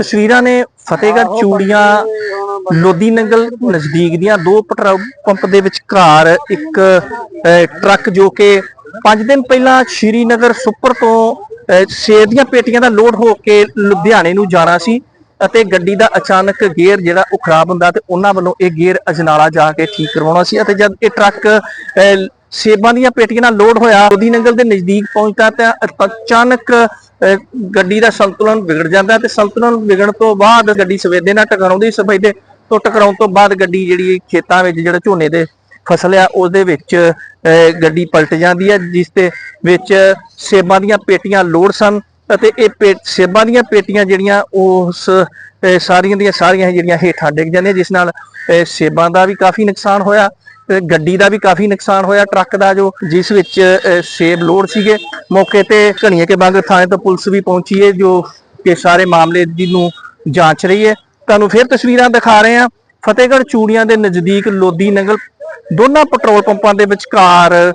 ਤਸਵੀਰਾਂ ਨੇ ਫਤਿਹਗੜ੍ਹ ਚੂੜੀਆਂ ਲੋਦੀ ਨੰਗਲ ਨਜ਼ਦੀਕ ਦੀਆਂ ਦੋ ਪੈਟਰੋਲ ਪੰਪ ਦੇ ਵਿਚਕਾਰ ਇੱਕ ਟਰੱਕ ਜੋ ਕਿ 5 ਦਿਨ ਪਹਿਲਾਂ ਸ਼੍ਰੀਨਗਰ ਸੁਪਰ ਤੋਂ ਸੇਬ ਦੀਆਂ ਪੇਟੀਆਂ ਦਾ ਲੋਡ ਹੋ ਕੇ ਲੁਧਿਆਣੇ ਨੂੰ ਜਾਣਾ ਸੀ ਅਤੇ ਗੱਡੀ ਦਾ ਅਚਾਨਕ ਗੇਅਰ ਜਿਹੜਾ ਉਹ ਖਰਾਬ ਹੁੰਦਾ ਤੇ ਉਹਨਾਂ ਵੱਲੋਂ ਇਹ ਗੇਅਰ ਅਜਨਾਲਾ ਜਾ ਕੇ ਠੀਕ ਕਰਵਾਉਣਾ ਸੀ ਅਤੇ ਜਦ ਇਹ ਟਰੱਕ ਸੇਬਾਂ ਦੀਆਂ ਪੇਟੀਆਂ ਨਾਲ ਲੋਡ ਹੋਇਆ ਲੋਦੀ ਨੰਗਲ ਦੇ ਨਜ਼ਦੀਕ ਪਹੁੰਚਦਾ ਤਾਂ ਅਚਾਨਕ ਗੱਡੀ ਦਾ ਸੰਤੁਲਨ ਵਿਗੜ ਜਾਂਦਾ ਤੇ ਸੰਤੁਲਨ ਵਿਗੜਨ ਤੋਂ ਬਾਅਦ ਗੱਡੀ ਸਵੇਦੇ ਨਾਲ ਟਕਰਾਉਂਦੀ ਸਫੈਦੇ ਤੋਂ ਟਕਰਾਉਣ ਤੋਂ ਬਾਅਦ ਗੱਡੀ ਜਿਹੜੀ ਖੇਤਾਂ ਵਿੱਚ, ਜਿਹੜਾ ਝੋਨੇ ਦੇ ਫਸਲ ਆ, ਉਹਦੇ ਵਿੱਚ ਗੱਡੀ ਪਲਟ ਜਾਂਦੀ ਹੈ ਜਿਸ ਦੇ ਵਿੱਚ ਸੇਬਾਂ ਦੀਆਂ ਪੇਟੀਆਂ ਲੋਡ ਸਨ ਅਤੇ ਇਹ ਪੇ- ਸੇਬਾਂ ਦੀਆਂ ਪੇਟੀਆਂ ਜਿਹੜੀਆਂ ਉਸ ਸਾਰੀਆਂ ਦੀਆਂ ਸਾਰੀਆਂ ਜਿਹੜੀਆਂ ਹੇਠਾਂ ਡਿੱਗ ਜਾਂਦੀਆਂ, ਜਿਸ ਨਾਲ ਸੇਬਾਂ ਦਾ ਵੀ ਕਾਫੀ ਨੁਕਸਾਨ ਹੋਇਆ। ਗੱਡੀ ਦਾ ਵੀ ਕਾਫੀ ਨੁਕਸਾਨ ਹੋਇਆ, ਟਰੱਕ ਦਾ ਜੋ ਜਿਸ ਵਿੱਚ ਸੇਬ ਲੋਡ ਸੀਗੇ। ਮੌਕੇ ਤੇ ਘਣੀਏ ਕੇ ਬੰਗ ਥਾਣੇ ਤੋਂ ਪੁਲਿਸ ਵੀ ਪਹੁੰਚੀ ਹੈ ਜੋ ਕਿ ਸਾਰੇ ਮਾਮਲੇ ਦੀ ਨੂੰ ਜਾਂਚ ਰਹੀ ਹੈ ਤੁਹਾਨੂੰ ਫਿਰ ਤਸਵੀਰਾਂ ਦਿਖਾ ਰਹੇ ਹਾਂ। ਫਤਿਹਗੜ੍ਹ ਚੂੜੀਆਂ ਦੇ ਨਜ਼ਦੀਕ ਲੋਦੀ ਨੰਗਲ, ਦੋਨਾਂ ਪੈਟਰੋਲ ਪੰਪਾਂ ਦੇ ਵਿਚਕਾਰ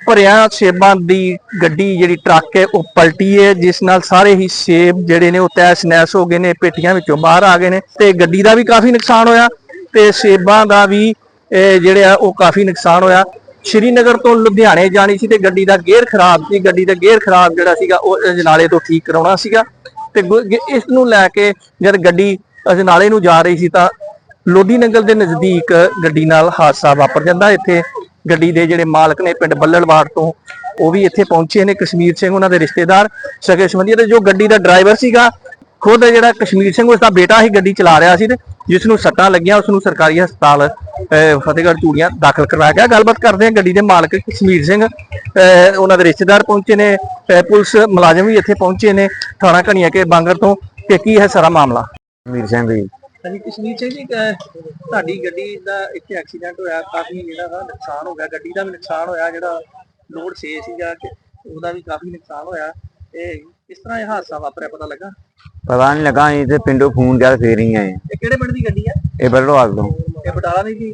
ਭਰਿਆ ਸੇਬਾਂ ਦੀ ਗੱਡੀ ਜਿਹੜੀ ਟਰੱਕ ਹੈ, ਉਹ ਪਲਟੀ ਹੈ ਜਿਸ ਨਾਲ ਸਾਰੇ ਹੀ ਸੇਬ ਜਿਹੜੇ ਨੇ, ਉਹ ਤੈਸ ਨੈਸ ਹੋ ਗਏ ਨੇ, ਪੇਟੀਆਂ ਵਿੱਚੋਂ ਬਾਹਰ ਆ ਗਏ ਨੇ। ਤੇ ਗੱਡੀ ਦਾ ਵੀ ਕਾਫੀ ਨੁਕਸਾਨ ਹੋਇਆ ਤੇ ਸੇਬਾਂ ਦਾ ਵੀ ਇਹ ਜਿਹੜੇ ਆ, ਉਹ ਕਾਫੀ ਨੁਕਸਾਨ ਹੋਇਆ। ਸ਼੍ਰੀਨਗਰ ਤੋਂ ਲੁਧਿਆਣੇ ਜਾਣੀ ਸੀ ਤੇ ਗੱਡੀ ਦਾ ਗੇਅਰ ਖਰਾਬ ਸੀ। ਗੱਡੀ ਦਾ ਗੇਅਰ ਖਰਾਬ ਜਿਹੜਾ ਸੀਗਾ, ਉਹ ਅਜਨਾਲੇ ਤੋਂ ਠੀਕ ਕਰਾਉਣਾ ਸੀਗਾ। ਤੇ ਇਸ ਨੂੰ ਲੈ ਕੇ ਜਦ ਗੱਡੀ ਅਜਨਾਲੇ ਨੂੰ ਜਾ ਰਹੀ ਸੀ ਤਾਂ ਲੋਦੀ ਨੰਗਲ ਦੇ ਨਜ਼ਦੀਕ ਗੱਡੀ ਨਾਲ ਹਾਦਸਾ ਵਾਪਰ ਜਾਂਦਾ। ਇੱਥੇ ਗੱਡੀ ਦੇ ਜਿਹੜੇ ਮਾਲਕ ਨੇ ਪਿੰਡ ਬੱਲੜਵਾੜ ਤੋਂ, ਉਹ ਵੀ ਇੱਥੇ ਪਹੁੰਚੇ ਨੇ। ਕਸ਼ਮੀਰ ਸਿੰਘ ਉਹਨਾਂ ਦੇ ਰਿਸ਼ਤੇਦਾਰ ਸਕੇ ਸੰਬੰਧੀ ਤੇ ਜੋ ਗੱਡੀ ਦਾ ਡਰਾਈਵਰ ਸੀਗਾ, ਖੁਦ ਜਿਹੜਾ ਕਸ਼ਮੀਰ ਸਿੰਘ ਉਸ ਦਾ ਬੇਟਾ ਹੀ ਗੱਡੀ ਚਲਾ ਰਿਹਾ ਸੀ ਤੇ ਜਿਸ ਨੂੰ ਸੱਟਾਂ ਲੱਗੀਆਂ ਉਸ ਨੂੰ ਸਰਕਾਰੀ ਹਸਪਤਾਲ ਫਤਿਹਗੜ੍ਹ ਚੂੜੀਆਂ ਦਾਖਲ ਕਰਵਾਇਆ ਗਿਆ ਗੱਲਬਾਤ ਕਰਦੇ ਹਾਂ ਗੱਡੀ ਦੇ ਮਾਲਕ ਕਸ਼ਮੀਰ ਸਿੰਘ। ਉਹਨਾਂ ਦੇ ਰਿਸ਼ਤੇਦਾਰ ਪਹੁੰਚੇ ਨੇ। ਪੁਲਿਸ ਮੁਲਾਜ਼ਮ ਵੀ ਇੱਥੇ ਪਹੁੰਚੇ ਨੇ ਥਾਣਾ ਘਣੀਆ ਕੇ ਬਾਂਗਰ ਤੋਂ। ਕਿ ਕੀ ਹੈ ਸਾਰਾ ਮਾਮਲਾ? ਵੀਰ ਸਿੰਘ ਜੀ। ਹਾਂਜੀ ਕਸ਼ਮੀਰ ਸਿੰਘ ਜੀ ਤੁਹਾਡੀ ਗੱਡੀ ਦਾ ਇੱਥੇ ਐਕਸੀਡੈਂਟ ਹੋਇਆ। ਕਾਫੀ ਜਿਹੜਾ ਵਾ ਨੁਕਸਾਨ ਹੋ ਗਿਆ। ਗੱਡੀ ਦਾ ਵੀ ਨੁਕਸਾਨ ਹੋਇਆ। ਜਿਹੜਾ ਲੋਡ 6 ਸੀਗਾ ਉਹਦਾ ਵੀ ਕਾਫੀ ਨੁਕਸਾਨ ਹੋਇਆ। ਇਹ ਕਿਸ ਤਰ੍ਹਾਂ ਇਹ ਹਾਦਸਾ ਵਾਪਰਿਆ ਪਤਾ ਲੱਗਾ? ਪਤਾ ਨਹੀਂ ਲੱਗਾ। ਅਸੀਂ ਤੇ ਪਿੰਡੋਂ ਫੋਨ ਕਰ ਫੇਰ ਹੀ ਆਏ। ਇਹ ਕਿਹੜੇ ਪਿੰਡ ਦੀ ਗੱਡੀ ਆ? ਇਹ ਬਰੜਵਾਲ ਤੋਂ। ਇਹ ਬਟਾਲਾ ਦੀ ਸੀ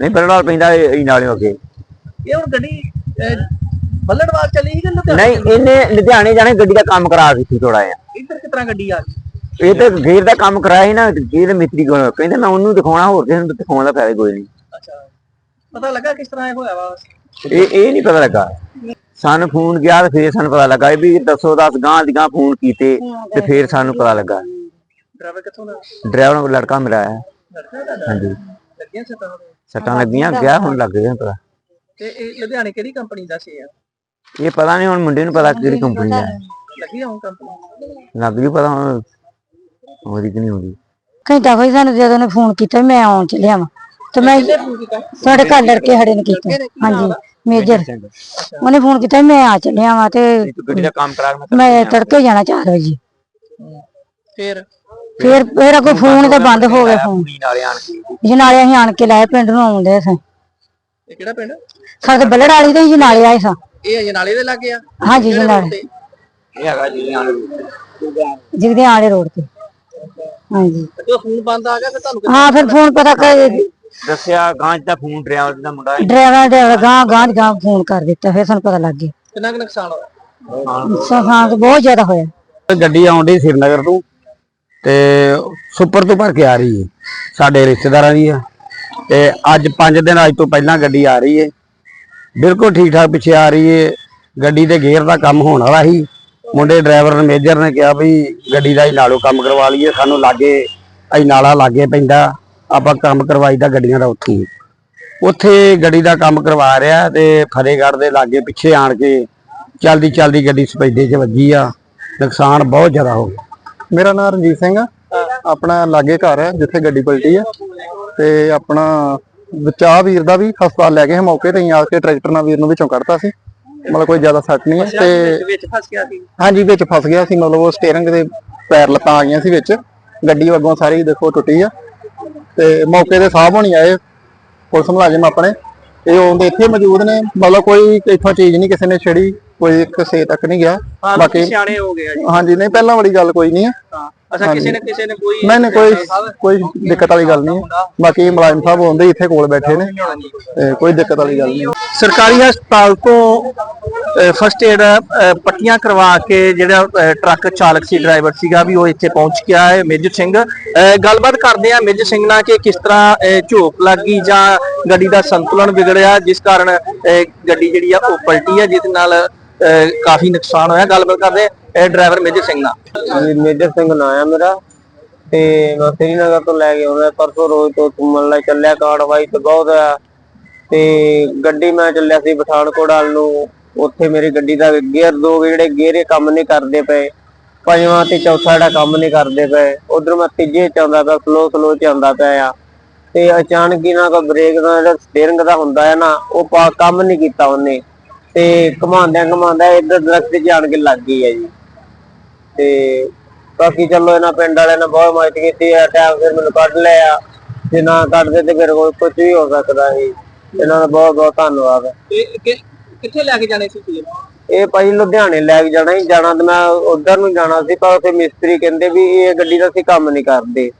ਨਹੀਂ ਪੈਂਦਾ ਇਹ ਨਾਲੇ ਅੱਗੇ ਇਹ ਹੁਣ ਗੱਡੀ ਅਹ, ਬੱਲੜਵਾਲ ਚੱਲੀ ਸੀ ਕਿ ਲੁਧਿਆਣੇ? ਨਹੀਂ ਇਹਨੇ ਲੁਧਿਆਣੇ ਜਾਣੇ ਗੱਡੀ ਦਾ ਕੰਮ ਕਰਾ ਦਿੱਤੀ ਥੋੜਾ ਜਿਹਾ। ਇੱਧਰ ਕਿਸ ਤਰ੍ਹਾਂ ਗੱਡੀ ਆ ਗਈ? ਇਹ ਤੇ ਗੇਰ ਦਾ ਕੰਮ ਕਰਾਇਆ ਸੀ ਨਾ ਗੇਰ ਮਿਸਤਰੀ ਕੋਲ ਕਹਿੰਦੇ ਮੈਂ ਉਹਨੂੰ ਦਿਖਾਉਣਾ ਹੋਰ ਕਿਸੇ ਨੂੰ ਦਿਖਾਉਣ ਦਾ ਫਾਇਦਾ ਕੋਈ ਨਹੀਂ। ਅੱਛਾ। ਪਤਾ ਲੱਗਾ ਕਿਸ ਤਰ੍ਹਾਂ ਇਹ ਹੋਇਆ ਵਾ? ਇਹ ਇਹ ਨਹੀਂ ਪਤਾ ਲੱਗਾ। ਸਾਨੂੰ ਫੋਨ ਗਿਆ ਤੇ ਫੇਰ ਸਾਨੂੰ ਪਤਾ ਲੱਗਾ ਵੀ ਦੱਸੋ ਦਸ ਗਾਂ ਦੀ ਗਾਂ ਫੋਨ ਕੀਤੇ ਤੇ ਫੇਰ ਸਾਨੂੰ ਪਤਾ ਲੱਗਾ। ਡਰਾਈਵਰ ਕਿੱਥੋਂ ਦਾ? ਡਰਾਈਵਰ ਨੂੰ ਲੜਕਾ ਮਿਲਿਆ ਹੈ। ਲੜਕਾ ਤੁਹਾਡਾ ਹਾਂਜੀ। ਲੱਗਿਆ ਸਤਾ ਸੱਟਾਂ ਲੱਗੀਆਂ ਗਿਆ ਹੁਣ ਲੱਗ ਗਿਆ ਪਤਾ। ਤੇ ਇਹ ਲੁਧਿਆਣੇ ਕਿਹੜੀ ਕੰਪਨੀ ਦਾ ਸੀ ਆ ਇਹ ਪਤਾ ਨਹੀਂ ਹੁਣ ਮੁੰਡੇ ਨੂੰ ਪਤਾ ਕਿਹੜੀ ਕੰਪਨੀ ਦਾ। ਹੈ। ਲੱਗੀ ਹੁਣ ਕੰਪਨੀ ਲੱਗ ਜੂ ਪਤਾ ਹੁਣ ਉਹਦੀ ਕਿ ਨਹੀਂ ਹੁੰਦੀ। ਘੰਟਾ ਕੋਈ ਸਾਨੂੰ ਜਦੋਂ ਨੇ ਫੋਨ ਕੀਤਾ ਵੀ ਮੈਂ ਆਉਣ ਚੱਲਿਆ ਵਾਂ। ਤੇ ਮੈਂ ਸਾਡੇ ਘਰ ਲੜਕੇ ਖੜੇ ਨੇ ਕੀਤਾ। ਹਾਂਜੀ ਮੇਜਰ। ਉਹਨੇ ਫੋਨ ਕੀਤਾ ਵੀ ਮੈਂ ਆ ਚੱਲਿਆ ਵਾਂ ਤੇ ਤੂੰ ਗੱਡੀ ਦਾ ਕੰਮ ਕਰਾ ਮੈਂ ਮੈਂ ਤੜਕੇ ਜਾਣਾ 4 ਵਜੇ। ਫਿਰ? ਫਿਰ ਫਿਰ ਅੱਗੋਂ ਫੋਨ ਤੇ ਬੰਦ ਹੋ ਗਿਆ ਫੋਨ। ਕੁੜੀ ਨਾਲੇ ਆਣ ਕੇ। ਜਨਾਲੇ ਅਸੀਂ ਆਣ ਕੇ ਲਾਏ ਪਿੰਡ ਨੂੰ ਆਉਂਦੇ ਸਾਂ। ਇਹ ਕਿਹੜਾ ਪਿੰਡ? ਸਾਡੇ ਬੱਲੜ ਵਾਲੀ ਤੇ ਜਨਾਲੇ ਆਏ ਸਾਂ। ਇਹ ਅਜਨਾਲੇ ਦੇ ਲੱਗੇ ਆ? ਹਾਂਜੀ ਜਨਾਲੇ ਇਹ ਹੈਗਾ ਜੀ ਆਣ ਜਿਗਦੇ ਆਲੇ ਰੋਡ ਤੇ। ਹਾਂਜੀ। ਜਦੋਂ ਫੋਨ ਬੰਦ ਆ ਗਿਆ ਫਿਰ ਤੁਹਾਨੂੰ ਹਾਂ ਫਿਰ ਫੋਨ ਪਤਾ ਕਰ ਦੱਸਿਆ ਗਾਂਜ ਦਾ ਫੋਨ ਡਰਾਈਵਰ ਦਾ ਮੁੰਡਾ ਹੈ। ਡਰਾਈਵਰ ਡਰਾਈਵਰ ਗਾਂ ਗਾਂ ਦੀ ਗਾਂ ਫੋਨ ਕਰ ਦਿੱਤਾ ਫਿਰ ਸਾਨੂੰ ਪਤਾ ਲੱਗ ਗਿਆ। ਕਿੰਨਾ ਕੁ ਨੁਕਸਾਨ ਹੋਇਆ? ਨੁਕਸਾਨ ਤਾਂ ਬਹੁਤ ਜ਼ਿਆਦਾ ਹੋਇਆ। ਗੱਡੀ ਆਉਂਦੀ ਸ੍ਰੀਨਗਰ ਤੋਂ। ਤੇ ਸੁਪਰ ਤੋਂ ਭਰ ਕੇ ਆ ਰਹੀ ਹੈ। ਸਾਡੇ ਰਿਸ਼ਤੇਦਾਰਾਂ ਦੀ ਆ। ਤੇ ਅੱਜ 5 ਦਿਨ ਅੱਜ ਤੋਂ ਪਹਿਲਾਂ ਗੱਡੀ ਆ ਰਹੀ ਹੈ। ਬਿਲਕੁਲ ਠੀਕ ਠਾਕ ਪਿੱਛੇ ਆ ਰਹੀ ਹੈ। ਗੱਡੀ ਦੇ ਗੇਅਰ ਦਾ ਕੰਮ ਹੋਣ ਵਾਲਾ ਸੀ। ਮੁੰਡੇ ਡਰਾਈਵਰ ਨੇ ਮੇਜਰ ਨੇ ਕਿਹਾ ਵੀ ਗੱਡੀ ਦਾ ਹੀ ਨਾਲੋਂ ਕੰਮ ਕਰਵਾ ਲਈਏ। ਸਾਨੂੰ ਲਾਗੇ, ਅਸੀਂ ਨਾਲਾ ਲਾਗੇ ਪੈਂਦਾ। ਆਪਾਂ ਕੰਮ ਕਰਵਾਈਦਾ ਗੱਡੀਆਂ ਦਾ ਉੱਥੇ। ਹੀ। ਉੱਥੇ ਗੱਡੀ ਦਾ ਕੰਮ ਕਰਵਾ ਰਿਹਾ ਤੇ ਫਤਿਹਗੜ੍ਹ ਦੇ ਲਾਗੇ ਪਿੱਛੇ ਆਣ ਕੇ ਚਲਦੀ ਚਲਦੀ ਗੱਡੀ ਸਪੈਡੇ 'ਚ ਵੱਜੀ ਆ। ਨੁਕਸਾਨ ਬਹੁਤ ਜ਼ਿਆਦਾ ਹੋ ਗਿਆ। ਮੇਰਾ ਨਾਮ ਰਣਜੀਤ ਸਿੰਘ ਆ। ਆਪਣਾ ਲਾਗੇ ਘਰ ਹੈ ਜਿੱਥੇ ਗੱਡੀ ਪਲਟੀ ਆ। ਤੇ ਆਪਣਾ ਬਚਾ ਵੀਰ ਦਾ ਵੀ ਹਸਪਤਾਲ ਲੈ ਗਏ ਹਾਂ ਮੌਕੇ ਤੇ ਹੀ ਆ ਕੇ ਟਰੈਕਟਰ ਨਾਲ ਵੀਰ ਨੂੰ ਵਿੱਚੋਂ ਕੱਢਤਾ ਸੀ। ਮਤਲਬ ਕੋਈ ਜ਼ਿਆਦਾ ਸੱਟ ਨਹੀਂ ਹੈ ਤੇ ਵਿੱਚ ਫਸ ਗਿਆ ਸੀ? ਹਾਂਜੀ ਵਿੱਚ ਫਸ ਗਿਆ ਸੀ। ਮਤਲਬ ਉਹ ਸਟੀਅਰਿੰਗ ਦੇ ਪੈਰ ਲੱਤਾਂ ਆ ਗਈਆਂ ਸੀ ਵਿੱਚ। ਗੱਡੀ ਵੱਗੋਂ ਸਾਰੀ ਦੇਖੋ ਟੁੱਟੀ ਆ। ਤੇ ਮੌਕੇ ਤੇ ਸਾਹਬ ਹੋਣੀ ਆਏ। ਪੁਲਿਸ ਮੁਲਾਜ਼ਮ ਆਪਣੇ। ਇਹ ਉਹਦੇ ਇੱਥੇ ਮੌਜੂਦ ਨੇ। ਮਤਲਬ ਕੋਈ ਇੱਥੋਂ ਚੀਜ਼ ਨਹੀਂ ਕਿਸੇ ਨੇ ਛੇੜੀ। ਕੋਈ ਕਿਸੇ ਤੱਕ ਨਹੀਂ ਗਿਆ। ਹਾਂ ਬਾਕੀ ਸਿਆਣੇ ਹੋ ਗਏ ਆ ਜੀ। ਹਾਂਜੀ ਨਹੀਂ ਪਹਿਲਾਂ ਵਾਲੀ ਗੱਲ ਕੋਈ ਨਹੀਂ ਹੈ। ਅੱਛਾ ਕਿਸੇ ਨੇ ਕਿਸੇ ਨੇ ਕੋਈ ਨਹੀਂ ਨਹੀਂ ਕੋਈ ਕੋਈ ਦਿੱਕਤ ਵਾਲੀ ਗੱਲ ਨਹੀਂ। ਹੈ। ਬਾਕੀ ਮੁਲਾਜ਼ਮ ਸਾਹਿਬ ਹੁੰਦੇ ਇੱਥੇ ਕੋਲ ਬੈਠੇ ਨੇ। ਤੇ ਕੋਈ ਦਿੱਕਤ ਵਾਲੀ ਗੱਲ ਨਹੀਂ। ਸਰਕਾਰੀ ਹਸਪਤਾਲ ਤੋਂ ਫਸਟ ਏਡ ਪੱਟੀਆਂ ਕਰਵਾ ਕੇ ਜਿਹੜਾ ਟਰੱਕ ਚਾਲਕ ਸੀ ਡਰਾਈਵਰ ਸੀਗਾ ਵੀ ਉਹ ਇੱਥੇ ਪਹੁੰਚ ਗਿਆ ਹੈ ਮੇਜਰ ਸਿੰਘ। ਗੱਲਬਾਤ ਕਰਦੇ ਆ ਮੇਜਰ ਸਿੰਘ ਨਾਲ ਕਿ ਕਿਸ ਤਰ੍ਹਾਂ ਝੋਕ ਲੱਗ ਜਾਂ ਗੱਡੀ ਦਾ ਸੰਤੁਲਨ ਵਿਗੜਿਆ ਜਿਸ ਕਾਰਨ ਗੱਡੀ ਜਿਹੜੀ ਆ ਉਹ ਪਲਟੀ ਆ ਜਿਸ ਨਾਲ ਕਾਫੀ ਨੁਕਸਾਨ ਹੋਇਆ। ਗੱਲਬਾਤ ਕਰਦੇ ਆ ਡਰਾਈਵਰ ਮੇਜਰ ਸਿੰਘ ਨਾਲ। ਮੇਜਰ ਸਿੰਘ ਨਾਂ ਆ ਮੇਰਾ। ਤੇ ਮੈਂ ਸ੍ਰੀਨਗਰ ਤੋਂ ਲੈ ਕੇ ਆਉਂਦਾ। ਪਰਸੋਂ ਰੋਜ਼ ਤੋਂ ਘੁੰਮਣ ਲਈ ਚੱਲਿਆ। ਕਾਰਵਾਈ ਤੇ ਬਹੁਤ ਆ। ਤੇ ਗੱਡੀ ਮੈਂ ਚੱਲਿਆ ਸੀ ਪਠਾਨਕੋਟ ਵੱਲ ਨੂੰ। ਉੱਥੇ ਮੇਰੀ ਗੱਡੀ ਦਾ ਗੇਅਰ ਦੋ ਜਿਹੜੇ ਗੇਅਰੇ ਕੰਮ ਨਹੀਂ ਕਰਦੇ ਪਏ। ਪੰਜਵਾਂ ਤੇ ਚੌਥਾ ਜਿਹੜਾ ਕੰਮ ਨਹੀਂ ਕਰਦੇ ਪਏ। ਉਧਰ ਮੈਂ ਤੀਜੇ ਚ ਆਉਂਦਾ ਪਿਆ। ਸਲੋ ਸਲੋ ਚ ਆਉਂਦਾ ਪਿਆ ਆ। ਤੇ ਅਚਾਨਕ ਹੀ ਨਾ ਕੋ ਬ੍ਰੇਕ ਦਾ ਜਿਹੜਾ ਸਟੀਅਰਿੰਗ ਦਾ ਹੁੰਦਾ ਹੈ ਨਾ, ਉਹ ਕੰਮ ਨਹੀਂ ਕੀਤਾ ਉਹਨੇ। ਤੇ ਘਮਾਉਂਦਿਆਂ ਘਮਾਉਂਦਾ ਇੱਧਰ ਦਰਖਤ 'ਚ ਆਣ ਕੇ ਲੱਗ ਗਈ ਹੈ ਜੀ। ਤੇ ਬਾਕੀ ਚਲੋ ਇਹਨਾਂ ਪਿੰਡ ਵਾਲਿਆਂ ਨੇ ਬਹੁਤ ਮਦਦ ਕੀਤੀ ਹੈ ਟਾਈਮ ਫਿਰ ਮੈਨੂੰ ਕੱਢ ਲਿਆ। ਜੇ ਨਾ ਕੱਢਦੇ ਤੇ ਫਿਰ ਕੋਈ ਕੁਝ ਵੀ ਹੋ ਸਕਦਾ ਸੀ। ਇਹਨਾਂ ਦਾ ਬਹੁਤ ਬਹੁਤ ਧੰਨਵਾਦ। ਕਿੱਥੇ ਲੈ ਕੇ ਜਾਣੇ ਸੀ ਇਹ ਭਾਈ ਲੁਧਿਆਣੇ ਲੈ ਕੇ ਜਾਣਾ ਹੀ ਜਾਣਾ ਤੇ ਮੈਂ ਉਧਰ ਨੂੰ ਜਾਣਾ ਸੀ ਪਰ ਉੱਥੇ ਮਿਸਤਰੀ ਕਹਿੰਦੇ ਵੀ ਇਹ ਗੱਡੀ ਦਾ ਅਸੀਂ ਕੰਮ ਨਹੀਂ ਕਰਦੇ।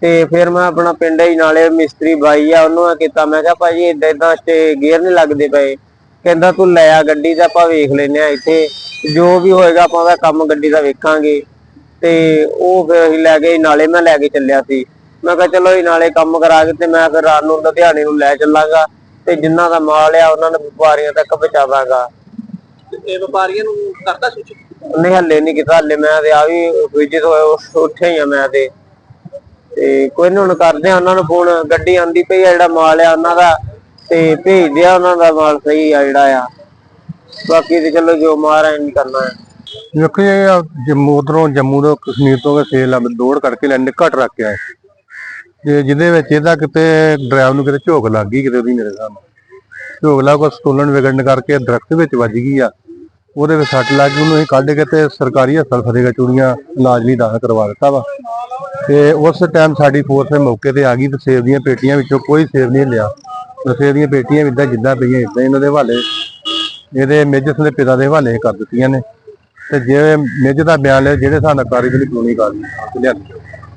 ਤੇ ਫਿਰ ਮੈਂ ਆਪਣਾ ਪਿੰਡ ਹੀ ਨਾਲੇ ਮਿਸਤਰੀ ਬਾਈ ਆ ਉਹਨੂੰ ਕੀਤਾ। ਮੈਂ ਕਿਹਾ ਭਾਜੀ ਇਦਾਂ ਇਦਾਂ ਤੇ ਗੇਅਰ ਨਹੀਂ ਲੱਗਦੇ ਪਏ। ਕਹਿੰਦਾ ਤੂੰ ਲੈ ਆ ਗੱਡੀ ਦਾ ਆਪਾਂ ਵੇਖ ਲੈਨੇ ਆ ਇੱਥੇ। ਜੋ ਵੀ ਹੋਏਗਾ ਆਪਾਂ ਉਹਦਾ ਕੰਮ ਗੱਡੀ ਦਾ ਵੇਖਾਂਗੇ। ਤੇ ਉਹ ਫਿਰ ਅਸੀਂ ਲੈ ਗਏ ਨਾਲੇ ਮੈਂ ਲੈ ਕੇ ਚੱਲਿਆ ਸੀ। ਮੈਂ ਕਿਹਾ ਚਲੋ ਇਹ ਨਾਲੇ ਕੰਮ ਕਰਾ ਕੇ ਤੇ ਮੈਂ ਫਿਰ ਰਾਤ ਨੂੰ ਲੁਧਿਆਣੇ ਨੂੰ ਲੈ ਚੱਲਾਂਗਾ। ਤੇ ਜਿੰਨਾ ਦਾ ਮਾਲ ਆ ਉਹਨਾਂ ਨੂੰ ਵਪਾਰੀਆਂ ਤੱਕ ਪਹੁੰਚਾਵਾਂਗਾ। ਇਹ ਵਪਾਰੀਆਂ ਨੂੰ ਕਰਦਾ ਸੂਚਿਤ ਨਹੀਂ ਹੱਲੇ ਨਹੀਂ ਕੀਤਾ। ਹੱਲੇ ਮੈਂ ਤੇ ਆ ਵੀ ਵਿਜਿਤ ਹੋਇਆ ਉੱਥੇ ਹੀ ਆ ਮੈਂ ਤੇ। ਤੇ ਕੋਈ ਨੀ ਹੁਣ ਕਰਦੇ ਆ ਉਹਨਾਂ ਨੂੰ ਫੋਨ। ਗੱਡੀ ਆਂਦੀ ਪਈ ਆ ਜਿਹੜਾ ਮਾਲ ਆ ਉਹਨਾਂ ਦਾ ਤੇ ਭੇਜਦੇ ਆ ਉਹਨਾਂ ਦਾ ਮਾਲ ਸਹੀ ਆ ਜਿਹੜਾ ਆ। ਬਾਕੀ ਤੇ ਚਲੋ ਜੋ ਮਾਰਾ ਨਹੀਂ ਕਰਨਾ ਹੈ ਵੇਖੋ ਇਹ ਜੰਮੂ ਤੋਂ ਜੰਮੂ ਤੋਂ ਕਸ਼ਮੀਰ ਤੋਂ ਸੇਲ ਆ ਦੌੜ ਕਰਕੇ ਲੈਣੇ ਘਟ ਰੱਖ ਕੇ ਆਏ। ਤੇ ਜਿਹਦੇ ਵਿੱਚ ਇਹਦਾ ਕਿਤੇ ਡਰਾਈਵਰ ਨੂੰ ਕਿਤੇ ਝੋਕ ਲੱਗ ਗਈ ਕਿਤੇ ਉਹਦੀ ਮੇਰੇ ਹਿਸਾਬ ਝੋਕ ਲੱਗ ਕੋ ਸਟੋਲਨ ਵਿਗੜਨ ਕਰਕੇ ਦਰਖਤ ਵਿੱਚ ਵੱਜ ਗਈ ਆ। ਉਹਦੇ ਵਿੱਚ ਸੱਟ ਲੱਗ ਗਈ, ਉਹਨੂੰ ਅਸੀਂ ਕੱਢ ਕੇ ਤੇ ਸਰਕਾਰੀ ਹਸਪਤਾਲ ਫਤਿਹਗੜ੍ਹ ਚੂੜੀਆਂ ਇਲਾਜ ਲਈ ਦਾਖਲ ਕਰਵਾ ਦਿੱਤਾ ਵਾ। ਤੇ ਉਸ ਟਾਈਮ ਸਾਡੀ ਫੋਰਸ ਮੌਕੇ ਤੇ ਆ ਗਈ ਤੇ ਸੇਬ ਦੀਆਂ ਪੇਟੀਆਂ ਵਿੱਚੋਂ ਕੋਈ ਸੇਬ ਨਹੀਂ ਲਿਆ। ਤੇ ਸੇਬ ਦੀਆਂ ਪੇਟੀਆਂ ਵੀ ਏਦਾਂ ਜਿੱਦਾਂ ਪਈਆਂ ਇਦਾਂ ਇਹਨਾਂ ਦੇ ਹਵਾਲੇ। ਇਹਦੇ ਮੇਜਰ ਦੇ ਪਿਤਾ ਦੇ ਹਵਾਲੇ ਕਰ ਦਿੱਤੀਆਂ ਨੇ। ਤੇ ਜੇ ਮੇਜਰ ਦਾ ਬਿਆਨ ਲਿਆ, ਜਿਹੜੇ ਹਿਸਾਬ ਨਾਲ ਕਾਰਵਾਈ ਕਾਨੂੰਨੀ ਕਾਰਵਾਈ ਲਿਆਂਦੀ